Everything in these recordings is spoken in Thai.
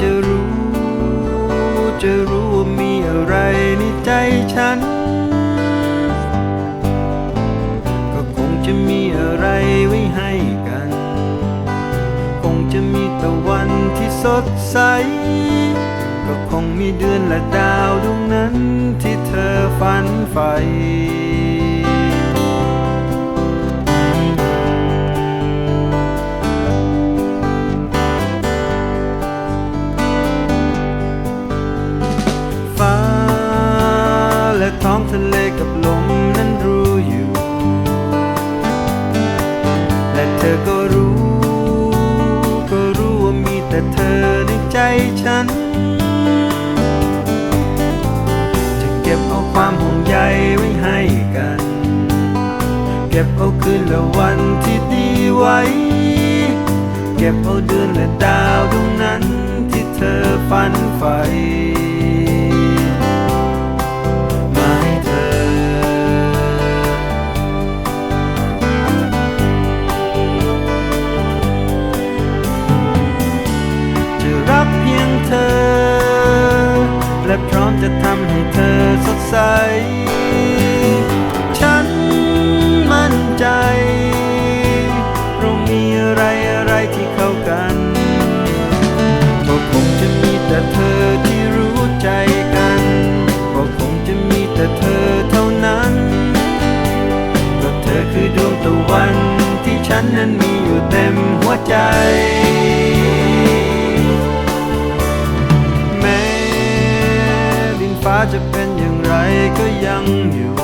จะรู้ จะรู้ว่ามีอะไรในใจฉัน ก็คงจะมีอะไรไว้ให้กัน คงจะมีตะวันที่สดใส ก็คงมีเดือนและดาวดวงนั้นที่เธอฝันใฝ่ รู้ ก็รู้ว่ามีแต่เธอในใจฉัน จะเก็บเอาความห่วงใยไว้ให้กัน เก็บเอาคืนและวันที่ดีไว้ เก็บเอาเดือนและดาว และพร้อมจะทำให้เธอสดใส จะเป็นอย่างไรก็ยังอยู่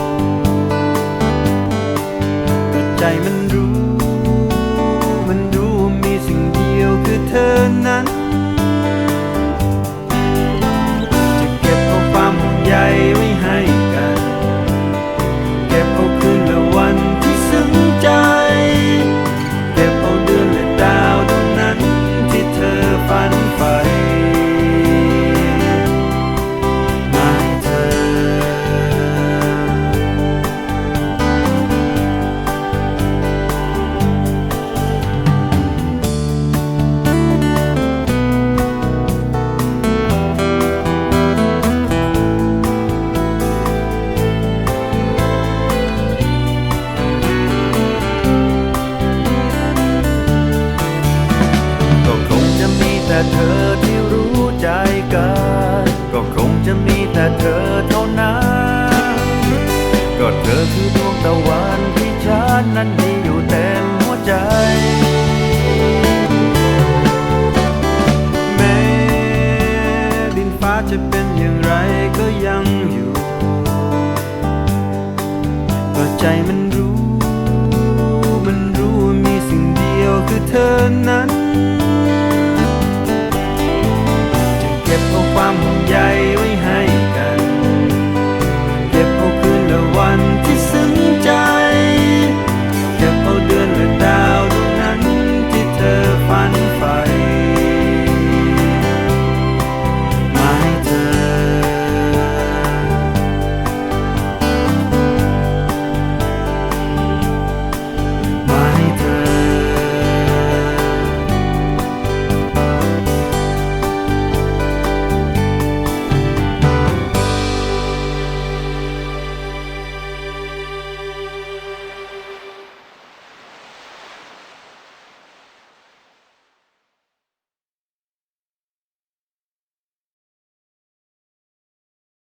แต่ใจมันรู้มัน อที่รู้ใจกัน ก็คงจะมีแต่เธอเท่านั้น ก็เธอคือดวงตะวันที่ฉันนั้นมีอยู่เต็มหัวใจแม้ดินฟ้าจะเป็นอย่างไรก็ยังอยู่ก็ใจมันรู้ มันรู้มีสิ่งเดียวคือเธอนั้น